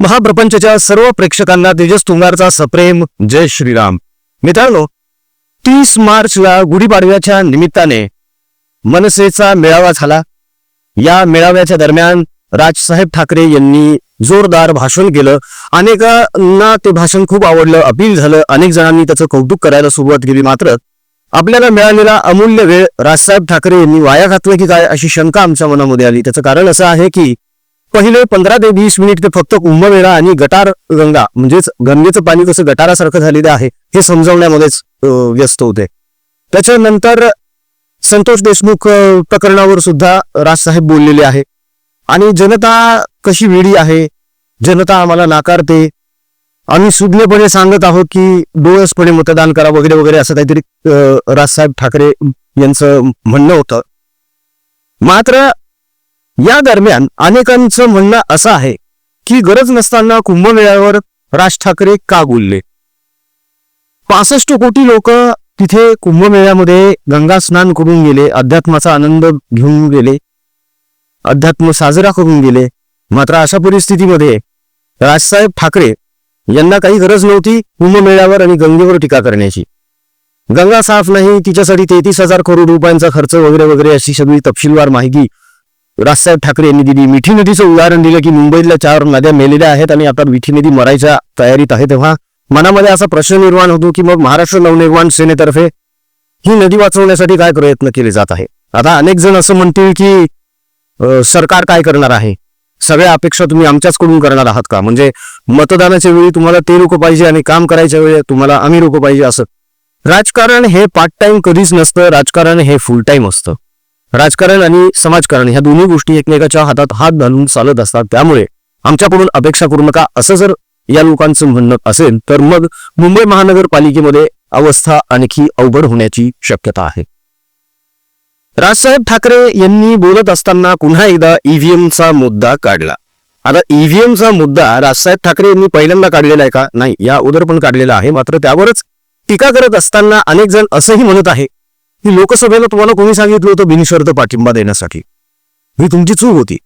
महाप्रपंचच्या सर्व प्रेक्षकांना तेजस तुंगारचा सप्रेम. जय श्रीराम. मित्रांनो तीस मार्चला गुढीपाडव्याच्या निमित्ताने मनसेचा मेळावा झाला. या मेळाव्याच्या दरम्यान राजसाहेब ठाकरे यांनी जोरदार भाषण केलं. अनेकांना ते भाषण खूप आवडलं अपील झालं. अनेक जणांनी त्याचं कौतुक करायला सुरुवात केली. मात्र आपल्याला मिळालेला अमूल्य वेळ राजसाहेब ठाकरे यांनी वाया घातलं की काय अशी शंका आमच्या मनामध्ये आली. त्याचं कारण असं आहे की पहिले पंधरा ते वीस मिनिट ते फक्त कुंभमेळा आणि गटार गंगा म्हणजेच गंगेचं पाणी कसं गटारासारखं झालेलं आहे हे समजवण्यामध्येच व्यस्त होते. त्याच्यानंतर संतोष देशमुख प्रकरणावर सुद्धा राजसाहेब बोललेले आहे. आणि जनता कशी वेळी आहे जनता आम्हाला नाकारते. आम्ही सुज्ञपणे सांगत आहोत की डोळसपणे मतदान करा वगैरे वगैरे असं काहीतरी राजसाहेब ठाकरे यांचं म्हणणं होतं. मात्र या दरम्यान अनेकांचं म्हणणं असं आहे की गरज नसताना कुंभमेळ्यावर राज ठाकरे का बोलले? पासष्ट कोटी लोक तिथे कुंभमेळ्यामध्ये गंगा स्नान करून गेले अध्यात्माचा आनंद घेऊन गेले अध्यात्म साजरा करून गेले. मात्र अशा परिस्थितीमध्ये राजसाहेब ठाकरे यांना काही गरज नव्हती कुंभमेळ्यावर आणि गंगेवर टीका करण्याची. गंगा साफ नाही तिच्यासाठी तेहतीस हजार करोड रुपयांचा खर्च वगैरे वगैरे अशी सगळी तपशीलवार माहिती राजसाहेब ठाकरे यांनी दिली. मिठी नदीचं उदाहरण दिलं की मुंबईतल्या चार नद्या मेलेल्या आहेत आणि आता मिठी नदी मरायच्या तयारीत आहे तेव्हा मनामध्ये असा प्रश्न निर्माण होतो की मग महाराष्ट्र नवनिर्माण सेनेतर्फे ही नदी वाचवण्यासाठी काय प्रयत्न केले जात आहे? आता अनेक जण असं म्हणतील की सरकार काय करणार आहे? सगळ्या अपेक्षा तुम्ही आमच्याचकडून करणार आहात का? म्हणजे मतदानाच्या वेळी तुम्हाला ते लोक पाहिजे आणि काम करायच्या वेळी तुम्हाला आम्ही लोक पाहिजे असं. राजकारण हे पार्ट टाइम कधीच नसतं राजकारण हे फुल टाइम असतं. राजकारण आणि समाजकारण ह्या दोन्ही गोष्टी एकमेकाच्या हातात हात घालून चालत असतात. त्यामुळे आमच्याकडून अपेक्षा करू नका. असं जर या लोकांचं म्हणणं असेल तर मग मुंबई महानगरपालिकेमध्ये अवस्था आणखी अवघड होण्याची शक्यता आहे. राजसाहेब ठाकरे यांनी बोलत असताना पुन्हा एकदा ईव्हीएमचा मुद्दा काढला. आता ईव्हीएमचा मुद्दा राजसाहेब ठाकरे यांनी पहिल्यांदा काढलेला आहे का? नाही या उदर पण काढलेला आहे. मात्र त्यावरच टीका करत असताना अनेक जण असंही म्हणत आहे की लोकसभेला तुम्हाला कोणी सांगितलं होतं बिनशर्त पाठिंबा देण्यासाठी? ही तुमची चूक होती.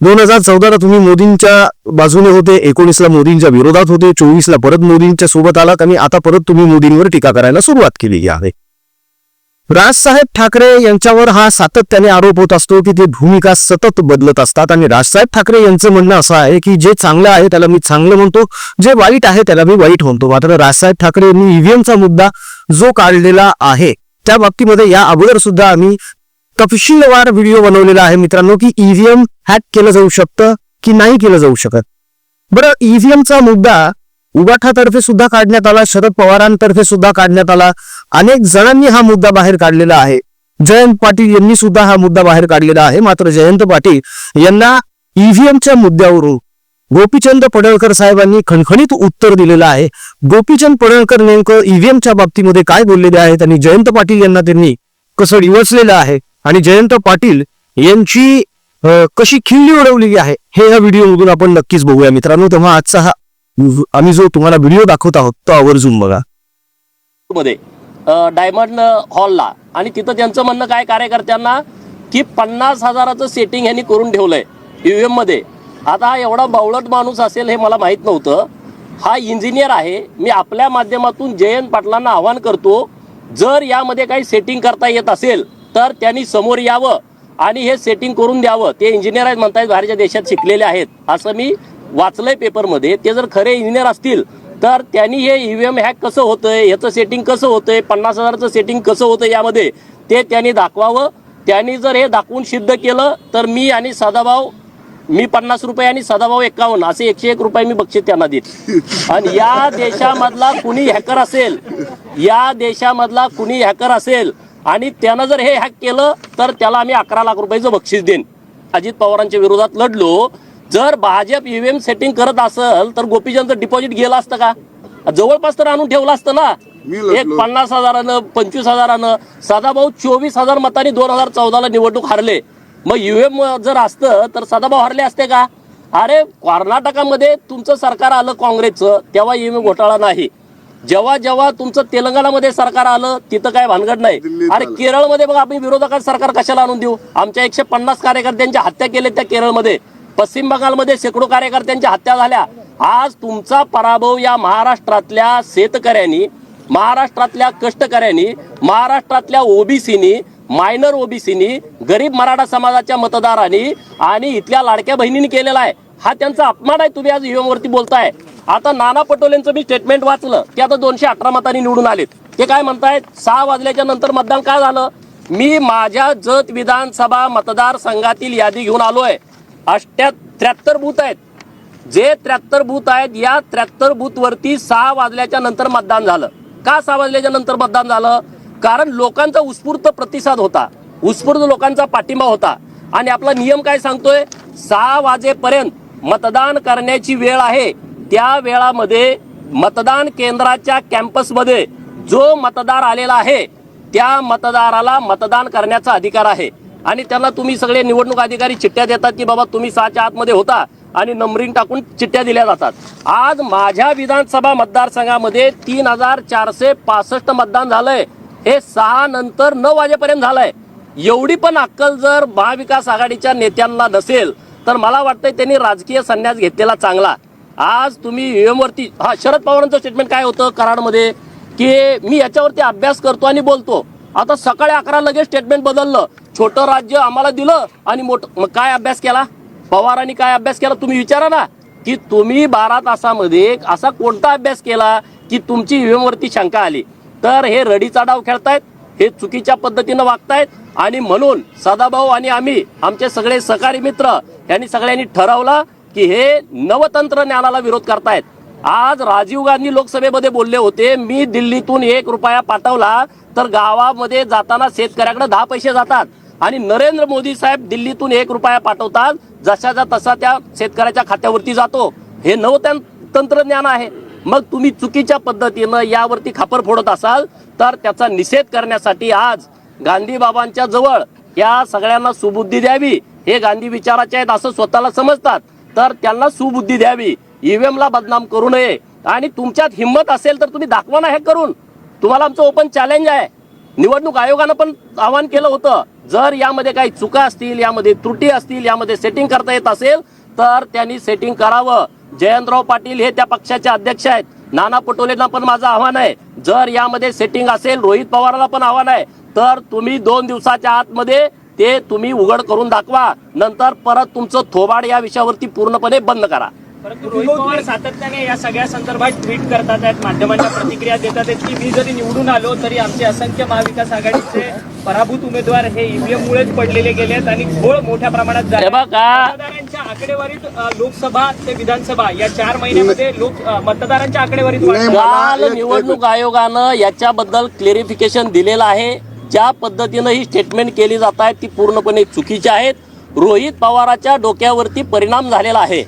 दोन हजार चौदाला तुम्ही मोदींच्या बाजूने होते एकोणीसला मोदींच्या विरोधात होते चोवीसला परत मोदींच्या सोबत आलात आणि आता परत तुम्ही मोदींवर टीका करायला सुरुवात केली आहे. राजसाहेब ठाकरे यांच्यावर हा सातत्याने आरोप होत असतो की ते भूमिका सतत बदलत असतात आणि राजसाहेब ठाकरे यांचं म्हणणं असं आहे की जे चांगलं आहे त्याला मी चांगलं म्हणतो जे वाईट आहे त्याला मी वाईट म्हणतो. मात्र राजसाहेब ठाकरे यांनी ईव्हीएमचा मुद्दा जो काढलेला आहे त्या बाबतीमध्ये या अगोदर सुद्धा आम्ही तपशीलवार व्हिडिओ बनवलेला आहे मित्रांनो की ईव्हीएम हॅक केलं जाऊ शकतं की नाही केलं जाऊ शकत. बरं ईव्हीएमचा मुद्दा उगाठातर्फे सुद्धा काढण्यात आला शरद पवारांतर्फे सुद्धा काढण्यात आला. अनेक जणांनी हा मुद्दा बाहेर काढलेला आहे. जयंत पाटील यांनी सुद्धा हा मुद्दा बाहेर काढलेला आहे. मात्र जयंत पाटील यांना ईव्हीएमच्या मुद्द्यावरून गोपीचंद पडळकर साहेबांनी खणखणीत उत्तर दिलेलं आहे. गोपीचंद पडळकर नेमकं ईव्हीएमच्या बाबतीमध्ये काय बोललेले आहेत आणि जयंत पाटील यांना त्यांनी कसं डिवचलेलं आहे? आणि जयंत पाटील यांची कशी खिल्ली उडवलेली आहे? हे या व्हिडिओमधून आपण नक्कीच बघूया. मित्रांनो तेव्हा आजचा हा आम्ही जो तुम्हाला व्हिडिओ दाखवत आहोत तो आवर्जून बघा. मध्ये डायमंड हॉलला आणि तिथं त्यांचं म्हणणं काय कार्यकर्त्यांना की पन्नास हजाराचं सेटिंग यांनी करून ठेवलंय ईव्हीएममध्ये. आता हा एवढा बावळट माणूस असेल हे मला माहीत नव्हतं. हा इंजिनियर आहे. मी आपल्या माध्यमातून जयंत पाटलांना आवाहन करतो जर यामध्ये काही सेटिंग करता येत असेल तर त्यांनी समोर यावं आणि हे सेटिंग करून द्यावं. ते इंजिनियर आहेत म्हणतायत बाहेरच्या देशात शिकलेले आहेत. असं मी वाचलंय पेपरमध्ये ते जर खरे इंजिनियर असतील तर त्यांनी हे ईव्हीएम हॅक कसं होतंय याचं सेटिंग कसं होतंय पन्नास हजाराचं सेटिंग कसं होतं यामध्ये ते त्यांनी दाखवावं. त्यांनी जर हे दाखवून सिद्ध केलं तर मी आणि सदाभाऊ मी पन्नास रुपये आणि सदाभाऊ एकावन्न असे एकशे एक रुपये मी बक्षीस त्यांना देत. आणि या देशामधला कुणी हॅकर असेल या देशामधला कुणी हॅकर असेल आणि त्यानं जर हे हॅक केलं तर त्याला आम्ही अकरा लाख रुपयाचं बक्षीस देईन. अजित पवारांच्या विरोधात लढलो. जर भाजप ईव्हीएम सेटिंग करत असेल तर गोपीचंद डिपॉझिट गेलं असतं का? जवळपास तर आणून ठेवलं असतं ना. एक पन्नास हजारानं पंचवीस हजारानं सदाभाऊ चोवीस हजार मतांनी दोन हजार चौदाला निवडणूक हारले. मग युएम जर असतं तर सदाभाऊ हरले असते का? अरे कर्नाटकामध्ये तुमचं सरकार आलं काँग्रेसचं तेव्हा ईव्हीएम घोटाळा नाही. जेव्हा जेव्हा तुमचं तेलंगणामध्ये सरकार आलं तिथं काय भानगड नाही. अरे. केरळमध्ये बघ आपण विरोधकात सरकार कशाला आणून देऊ? आमच्या एकशे पन्नास कार्यकर्त्यांच्या हत्या केल्या त्या केरळमध्ये. पश्चिम बंगालमध्ये शेकडो कार्यकर्त्यांच्या हत्या झाल्या. आज तुमचा पराभव या महाराष्ट्रातल्या शेतकऱ्यांनी महाराष्ट्रातल्या कष्टकऱ्यांनी महाराष्ट्रातल्या ओबीसीनी मायनर ओबीसीनी गरीब मराठा समाजाच्या मतदारांनी आणि इथल्या लाडक्या बहिणींनी केलेला आहे. हा त्यांचा अपमान आहे तुम्ही आज ईव्हीएम बोलताय. आता नाना पटोलेंचं मी स्टेटमेंट वाचलं ते आता दोनशे अठरा मतांनी निवडून आलेत. ते काय म्हणतायत? सहा वाजल्याच्या नंतर मतदान काय झालं? मी माझ्या जत विधानसभा मतदारसंघातील यादी घेऊन आलो आहे अष्ट्या त्र्याहत्तर बूथ आहेत. जे त्र्याहत्तर बूथ आहेत या त्र्याहत्तर बूथवरती सहा वाजल्याच्या नंतर मतदान झालं. का सहा वाजल्याच्या नंतर मतदान झालं? कारण लोकांचा उत्स्फूर्त प्रतिसाद होता. उत्स्फूर्त लोकांचा पाठिंबा होता. आणि आपला नियम काय सांगतोय? सहा वाजेपर्यंत मतदान करण्याची वेळ आहे. त्या वेळामध्ये मतदान केंद्राच्या कॅम्पसमध्ये जो मतदार आलेला आहे त्या मतदाराला मतदान करण्याचा अधिकार आहे. आणि त्यांना तुम्ही सगळे निवडणूक अधिकारी चिठ्ठ्या देतात की बाबा तुम्ही सहाच्या आतमध्ये होता आणि नंबरिंग टाकून चिठ्ठ्या दिल्या जातात. आज माझ्या विधानसभा मतदारसंघामध्ये तीन हजार चारशे पासष्ट मतदान झालंय. हे सहा नंतर नऊ वाजेपर्यंत झालंय. एवढी पण अक्कल जर महाविकास आघाडीच्या नेत्यांना नसेल तर मला वाटतंय त्यांनी राजकीय संन्यास घेतलेला चांगला. आज तुम्ही UM ईव्हीएम हा शरद पवारांचं स्टेटमेंट काय होतं कराडमध्ये? की मी याच्यावरती अभ्यास करतो आणि बोलतो. आता सकाळी अकरा लगेच स्टेटमेंट बदललं. छोटं राज्य आम्हाला दिलं आणि मोठं काय अभ्यास केला? पवारांनी काय अभ्यास केला? तुम्ही विचारा ना. की तुम्ही बारा तासामध्ये असा कोणता अभ्यास केला की तुमची UM ईव्हीएम शंका आली? तर हे रडीचा डाव खेळतायत हे चुकीच्या पद्धतीनं वागतायत आणि म्हणून सदाभाऊ आणि आम्ही आमचे सगळे सहकारी मित्र यांनी सगळ्यांनी ठरवलं की हे नवतंत्रज्ञानाला विरोध करतायत. आज राजीव गांधी लोकसभेमध्ये बोलले होते मी दिल्लीतून एक रुपया पाठवला तर गावामध्ये जाताना शेतकऱ्याकडे दहा पैसे जातात आणि नरेंद्र मोदी साहेब दिल्लीतून एक रुपया पाठवतात जशाचा तसा त्या शेतकऱ्याच्या खात्यावरती जातो. हे नवतंत्र तंत्रज्ञान आहे. मग तुम्ही चुकीच्या पद्धतीनं यावरती खापर फोडत असाल तर त्याचा निषेध करण्यासाठी आज गांधी बाबांच्या जवळ या सगळ्यांना सुबुद्धी द्यावी हे गांधी विचाराचे आहेत असं स्वतःला समजतात. तर त्यांना सुबुद्धी द्यावी ईव्हीएम ला बदनाम करू नये. आणि तुमच्यात हिंमत असेल तर तुम्ही दाखवा ना हे करून. तुम्हाला आमचं ओपन चॅलेंज आहे. निवडणूक आयोगानं पण आवाहन केलं होतं. जर यामध्ये काही चुका असतील यामध्ये त्रुटी असतील यामध्ये सेटिंग करता येत असेल तर त्यांनी सेटिंग करावं. जयंतराव पाटील हे त्या पक्षाचे अध्यक्ष आहेत. नाना पटोलेंना पण माझं आव्हान आहे. जर यामध्ये सेटिंग असेल रोहित पवारला पण आव्हान आहे. तर तुम्ही दोन दिवसाच्या आतमध्ये ते तुम्ही उघड करून दाखवा. नंतर परत तुमचं थोबाड या विषयावरती पूर्णपणे बंद करा. परंतु रोहित पवार सातत्याने या सगळ्या संदर्भात ट्विट करतात आहेत माध्यमांच्या प्रतिक्रिया देतात आहेत की मी जरी निवडून आलो तरी आमचे असंख्य महाविकास आघाडीचे पराभूत उमेदवार हे ईव्हीएम मुळेच पडलेले गेले आहेत आणि घोळ मोठ्या प्रमाणात झाला हे बघा. मतदारांच्या आकडेवारीत लोकसभा ते विधानसभा या चार महिन्यामध्ये लोक मतदारांच्या आकडेवारीत काल निवडणूक आयोगानं याच्याबद्दल क्लेरिफिकेशन दिलेलं आहे. ज्या पद्धतीनं ही स्टेटमेंट केली जात आहे ती पूर्णपणे चुकीची आहेत. रोहित पवाराच्या डोक्यावरती परिणाम झालेला आहे.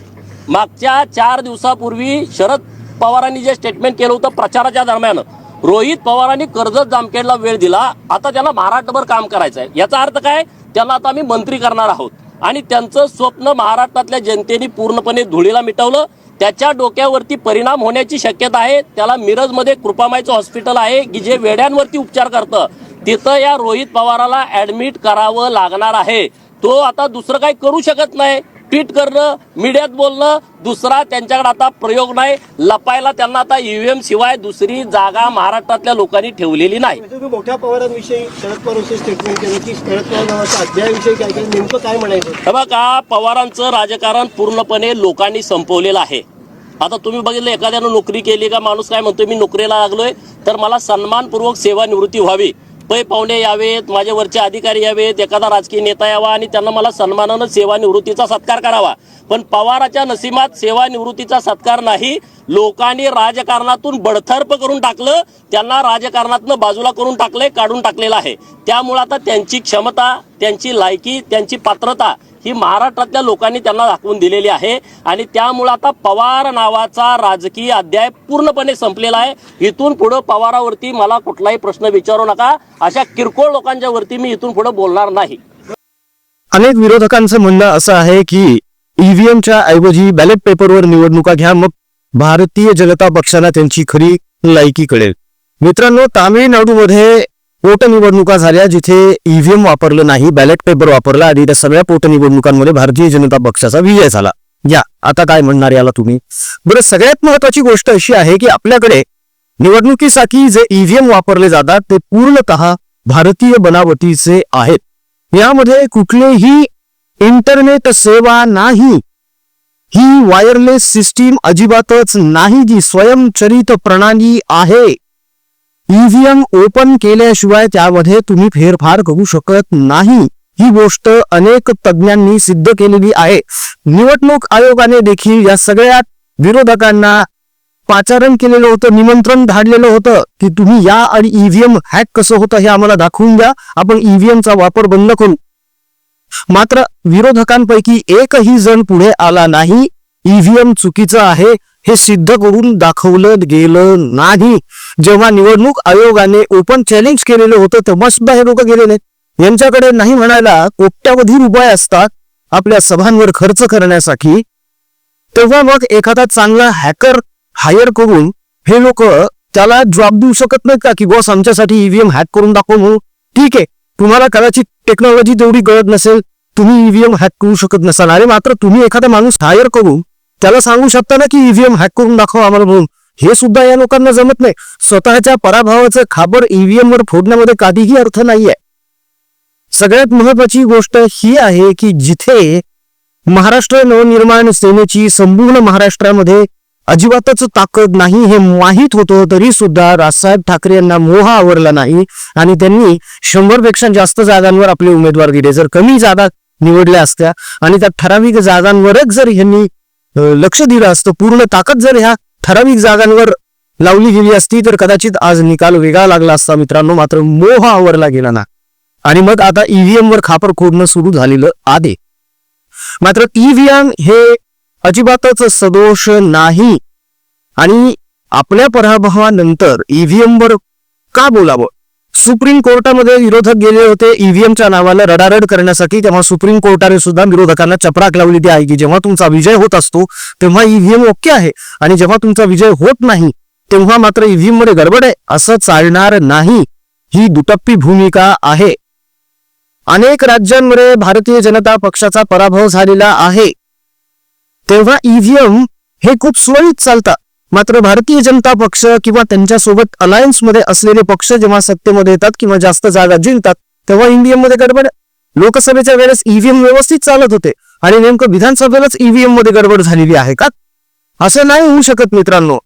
मागच्या चार दिवसापूर्वी शरद पवारांनी जे स्टेटमेंट केलं होतं प्रचाराच्या दरम्यान रोहित पवारांनी कर्जत जामखेडला वेळ दिला. आता त्यांना महाराष्ट्रभर काम करायचं आहे याचा अर्थ काय? त्यांना आता आम्ही मंत्री करणार आहोत. आणि त्यांचं स्वप्न महाराष्ट्रातल्या जनतेने पूर्णपणे धुळीला मिटवलं. त्याच्या डोक्यावरती परिणाम होण्याची शक्यता आहे. त्याला मिरजमध्ये कृपामाईचं हॉस्पिटल आहे. की जे वेड्यांवरती उपचार करतं. तिथं या रोहित पवाराला ॲडमिट करावं लागणार आहे. तो आता दुसरं काही करू शकत नाही. ट्विट करणं मीडियात बोलणं दुसरा त्यांच्याकडे आता प्रयोग नाही. लपायला त्यांना आता ईव्हीएम शिवाय दुसरी जागा महाराष्ट्रातल्या लोकांनी ठेवलेली नाही. म्हणजे तुम्ही मोठ्या पवारांविषयी शरद पवारांविषयी स्टेटमेंट केलं की शरद पवार नावाच्या अध्यायाविषयी काय काय नेमकं काय म्हणायचं? हे बघा पवारांचं राजकारण पूर्णपणे लोकांनी संपवलेलं आहे. आता तुम्ही बघितलं एखाद्यानं नोकरी केली का माणूस काय म्हणतोय मी नोकरीला लागलोय तर मला सन्मानपूर्वक सेवानिवृत्ती व्हावी. पै पाहुणे यावेत माझ्या वरचे अधिकारी यावेत एखादा राजकीय नेता यावा आणि त्यांना मला सन्मानानं सेवानिवृत्तीचा सत्कार करावा. पण पवाराच्या नसीमात सेवानिवृत्तीचा सत्कार नाही. लोकांनी राजकारणातून बडथर्प करून टाकलं त्यांना राजकारणातनं बाजूला करून टाकलंय काढून टाकलेलं आहे. त्यामुळे आता त्यांची क्षमता त्यांची लायकी त्यांची पात्रता ही महाराष्ट्रातल्या लोकांनी त्यांना दाखवून दिलेली आहे. आणि त्यामुळे आता पवार नावाचा राजकीय अध्याय पूर्णपणे संपलेला आहे. इथून पुढं पवारावरती मला कुठलाही प्रश्न विचारू नका. अशा किरकोळ लोकांच्या वरती मी इथून पुढे बोलणार नाही. अनेक विरोधकांचं म्हणणं असं आहे की ईव्हीएमच्या ऐवजी बॅलेट पेपरवर निवडणुका घ्या मग भारतीय जनता पक्षाला त्यांची खरी लायकी कळेल. मित्रांनो तामिळनाडूमध्ये पोटनिवडणुका झाल्या जिथे ईव्हीएम वापरलं नाही बॅलेट पेपर वापरला आणि त्या सगळ्या पोटनिवडणुकांमध्ये भारतीय जनता पक्षाचा विजय झाला. या आता काय म्हणणार याला तुम्ही? बरं सगळ्यात महत्वाची गोष्ट अशी आहे की आपल्याकडे निवडणुकीसाठी जे ईव्हीएम वापरले जातात ते पूर्णतः भारतीय बनावटीचे आहेत. यामध्ये कुठलेही इंटरनेट सेवा नाही. ही वायरलेस सिस्टीम अजिबातच नाही जी स्वयंचलित प्रणाली आहे. ईव्हीएम ओपन केल्याशिवाय त्यामध्ये तुम्ही फेरफार करू शकत नाही. ही गोष्ट अनेक तज्ज्ञांनी सिद्ध केलेली आहे. निवडणूक आयोगाने देखील या सगळ्या विरोधकांना पाचारण केलेलं होतं निमंत्रण धाडलेलं होतं की तुम्ही या आणि ईव्हीएम हॅक कसं होतं हे आम्हाला दाखवून द्या. आपण ईव्हीएमचा वापर बंद करू. मात्र विरोधकांपैकी एकही जण पुढे आला नाही. ईव्हीएम चुकीचं आहे. हे सिद्ध करून दाखवलं गेलं नाही. जेव्हा निवडणूक आयोगाने ओपन चॅलेंज केलेलं होतं तेव्हा सुद्धा हे लोक गेले नाहीत. यांच्याकडे नाही म्हणायला कोट्यावधी रुपये असतात आपल्या सभांवर खर्च करण्यासाठी. तेव्हा मग एखादा चांगला हॅकर हायर करून हे लोक त्याला जॉब देऊ शकत नाहीत का? की बॉस आमच्यासाठी ईव्हीएम हॅक करून दाखव म्हणून. ठीक आहे तुम्हाला कदाचित टेक्नॉलॉजी तेवढी कळत नसेल. तुम्ही ईव्हीएम हॅक करू शकत नसाल. अरे मात्र तुम्ही एखादा माणूस हायर करून त्याला सांगू शकता ना की ईव्हीएम हॅक करून दाखव आम्हाला म्हणून. हे सुद्धा या लोकांना जमत नाही. स्वतःच्या पराभवाचं खाबर ईव्हीएम वर फोडण्यामध्ये काहीही अर्थ नाहीये. सगळ्यात महत्वाची गोष्ट ही आहे की जिथे महाराष्ट्र नवनिर्माण सेनेची संपूर्ण महाराष्ट्रामध्ये अजिबातच ताकद नाही हे माहीत होतं तरी सुद्धा राजसाहेब ठाकरे यांना मोह आवरला नाही आणि त्यांनी शंभरपेक्षा जास्त जागांवर आपले उमेदवार दिले. जर कमी जागा निवडल्या असत्या आणि त्या ठराविक जागांवरच जर यांनी लक्ष दिलं असतं. पूर्ण ताकद जर ह्या ठराविक जागांवर लावली गेली असती तर कदाचित आज निकाल वेगळा लागला असता मित्रांनो. मात्र मोह आवरला गेला ना. आणि मग आता ईव्हीएम वर खापर खोडणं सुरू झालेलं आदे. मात्र ईव्हीएम हे अजिबातच सदोष नाही. आणि आपल्या पराभवानंतर ईव्हीएम वर का बोलावं? सुप्रीम कोर्टामध्ये विरोधक गेले होते. ईव्हीएमच्या नावाला रडारड करण्यासाठी. तेव्हा सुप्रीम कोर्टाने सुद्धा विरोधकांना चपराक लावलेली आहे की जेव्हा तुमचा विजय होत असतो तेव्हा ईव्हीएम ओके आहे. आणि जेव्हा तुमचा विजय होत नाही तेव्हा मात्र ईव्हीएममध्ये गडबड आहे. असं चालणार नाही. ही दुटप्पी भूमिका आहे. अनेक राज्यांमध्ये भारतीय जनता पक्षाचा पराभव झालेला आहे. तेव्हा ईव्हीएम हे खूप सुरळीत चालतात मात्र भारतीय जनता पक्ष किंवा त्यांच्यासोबत अलायन्समध्ये असलेले पक्ष जेव्हा सत्तेमध्ये येतात किंवा जास्त जागा जिंकतात तेव्हा ईव्हीएममध्ये गडबड लोकसभेच्या वेळेस ईव्हीएम व्यवस्थित चालत होते आणि नेमकं विधानसभेलाच ईव्हीएममध्ये गडबड झालेली आहे का? असं नाही होऊ शकत मित्रांनो.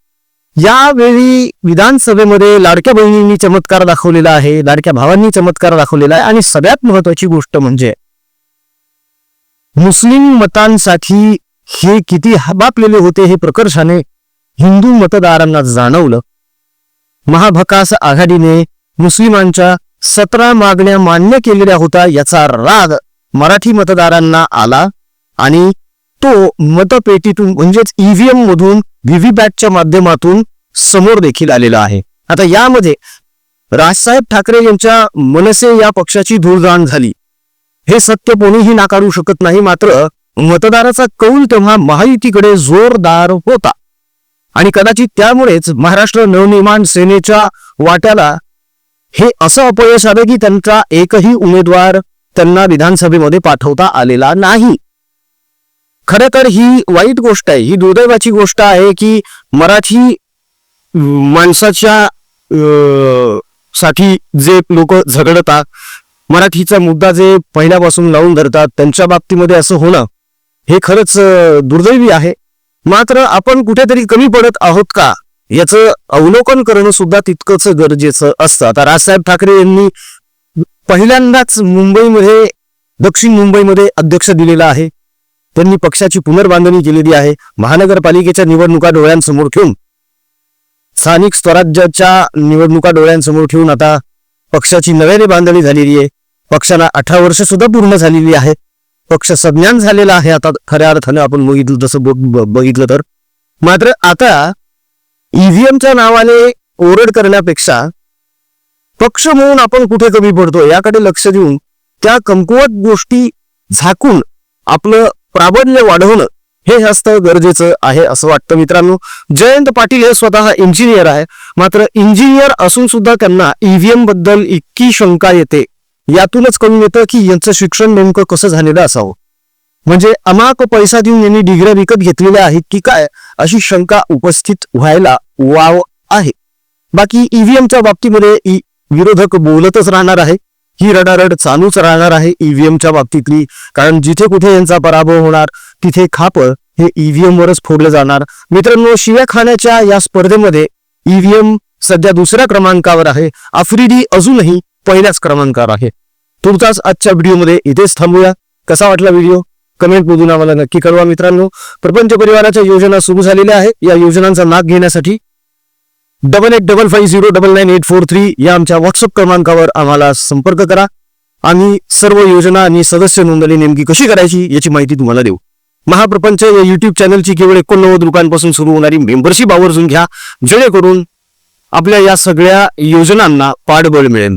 यावेळी विधानसभेमध्ये लाडक्या बहिणींनी चमत्कार दाखवलेला आहे लाडक्या भावांनी चमत्कार दाखवलेला आहे आणि सगळ्यात महत्वाची गोष्ट म्हणजे मुस्लिम मतांसाठी हे किती हबापलेले होते हे प्रकर्षाने हिंदू मतदारांना जाणवलं. महाभकास आघाडीने मुस्लिमांच्या सतरा मागण्या मान्य केलेल्या होता याचा राग मराठी मतदारांना आला आणि तो मतपेटीतून म्हणजेच ईव्हीएम मधून व्हीव्हीपॅटच्या माध्यमातून समोर देखील आलेला आहे. आता यामध्ये राजसाहेब ठाकरे यांच्या मनसे या पक्षाची धूळदाण झाली. हे सत्य कोणीही नाकारू शकत नाही मात्र मतदाराचा कौल तेव्हा महायुतीकडे जोरदार होता. आणि कदाचित त्यामुळेच महाराष्ट्र नवनिर्माण सेनेच्या वाट्याला हे असं अपयश आलं की त्यांचा एकही उमेदवार त्यांना विधानसभेमध्ये पाठवता आलेला नाही. खरं तर ही वाईट गोष्ट आहे ही दुर्दैवाची गोष्ट आहे की मराठी माणसाच्या साठी जे लोक झगडतात मराठीचा मुद्दा जे पहिल्यापासून लावून धरतात त्यांच्या बाबतीमध्ये असं होणं हे खरंच दुर्दैवी आहे. मात्र आपण कुठेतरी कमी पडत आहोत का? याचं अवलोकन करणं सुद्धा तितकंच गरजेचं असतं. आता राजसाहेब ठाकरे यांनी पहिल्यांदाच मुंबईमध्ये दक्षिण मुंबईमध्ये अध्यक्ष दिलेला आहे. त्यांनी पक्षाची पुनर्बांधणी केलेली आहे. महानगरपालिकेच्या निवडणुका डोळ्यांसमोर ठेवून. स्थानिक स्वराज्याच्या निवडणुका डोळ्यांसमोर ठेवून आता पक्षाची नव्याने बांधणी झालेली आहे. पक्षाला अठरा वर्ष सुद्धा पूर्ण झालेली आहे पक्ष संज्ञान झालेला आहे. आता खऱ्या अर्थानं आपण बघितलं तसं बघितलं तर. मात्र आता ईव्हीएमच्या नावाने ओरड करण्यापेक्षा पक्ष म्हणून आपण कुठे कमी पडतो याकडे लक्ष देऊन त्या कमकुवत गोष्टी झाकून आपलं प्राबल्य वाढवणं हे असतं गरजेचं आहे असं वाटतं मित्रांनो. जयंत पाटील हे स्वतः इंजिनियर आहे मात्र इंजिनियर असून सुद्धा त्यांना ईव्हीएमबद्दल इतकी शंका येते. यातूनच कळून येतं की यांचं शिक्षण नेमकं कसं झालेलं असावं. म्हणजे अमाक पैसा देऊन यांनी डिग्र्या विकत घेतलेल्या आहेत की काय अशी शंका उपस्थित व्हायला वाव आहे. बाकी ईव्हीएमच्या बाबतीमध्ये विरोधक बोलतच राहणार आहे. ही रडारड चालूच राहणार आहे ईव्हीएमच्या बाबतीतली कारण जिथे कुठे यांचा पराभव होणार तिथे खाप हे ईव्हीएम वरच फोडलं जाणार. मित्रांनो शिव्या खाण्याच्या या स्पर्धेमध्ये ईव्हीएम सध्या दुसऱ्या क्रमांकावर आहे. आफ्रिडी अजूनही पहिल्याच क्रमांकावर आहे. तुमचाच आजच्या व्हिडिओमध्ये इथेच थांबूया. कसा वाटला व्हिडिओ? कमेंटमधून आम्हाला नक्की कळवा मित्रांनो. प्रपंच परिवाराच्या योजना सुरू झालेल्या आहे या योजनांचा लाभ घेण्यासाठी double eight double five zero double nine eight four three या आमच्या व्हॉट्सअप क्रमांकावर आम्हाला संपर्क करा. आम्ही सर्व योजना आणि सदस्य नोंदणी नेमकी कशी करायची याची माहिती तुम्हाला देऊ. महाप्रपंच या युट्यूब चॅनलची केवळ एकोणनव्वद रुपयांपासून सुरू होणारी मेंबरशिप आवर्जून घ्या. जेणेकरून आपल्या या सगळ्या योजनांना पाठबळ मिळेल.